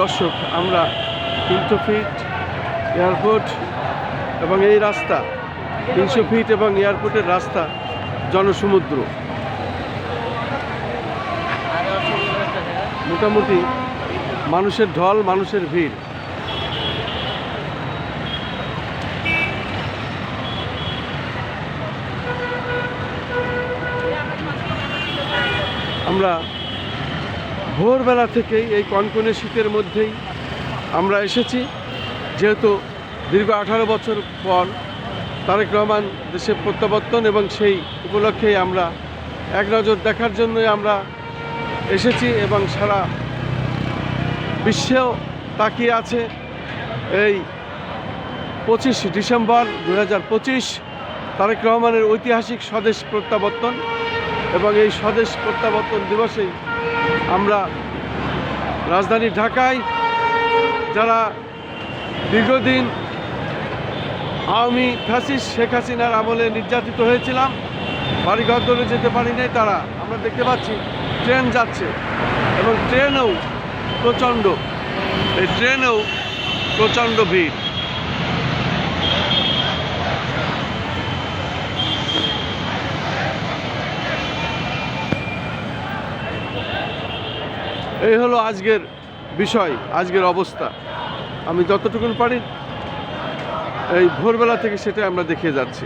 দর্শক, আমরা তিনশো ফিট এয়ারপোর্ট এবং এই রাস্তা, তিনশো ফিট এবং এয়ারপোর্টের রাস্তা জনসমুদ্র। মোটামুটি মানুষের ঢল, মানুষের ভিড়। আমরা ভোরবেলা থেকেই এই কনকনে শীতের মধ্যেই আমরা এসেছি। যেহেতু দীর্ঘ আঠারো বছর পর তারেক রহমান দেশে প্রত্যাবর্তন এবং সেই উপলক্ষেই আমরা এক নজর দেখার জন্যই আমরা এসেছি এবং সারা বিশ্বেও তাকিয়ে আছে এই পঁচিশ ডিসেম্বর দু হাজার পঁচিশ তারেক রহমানের ঐতিহাসিক স্বদেশ প্রত্যাবর্তন এবং এই স্বদেশ প্রত্যাবর্তন দিবসেই আমরা রাজধানী ঢাকায় যারা দীর্ঘদিন আওয়ামী ফ্যাসিস্ট শেখ হাসিনার আমলে নির্যাতিত হয়েছিলাম, বাড়িঘর ধরে যেতে পারি নাই তারা, আমরা দেখতে পাচ্ছি ট্রেন যাচ্ছে এবং ট্রেনেও প্রচণ্ড, এই ট্রেনেও প্রচণ্ড ভিড়। এই হলো আজকের বিষয়, আজকের অবস্থা। আমি যতটুকুন পারি এই ভোরবেলা থেকে সেটা আমরা দেখিয়ে যাচ্ছি।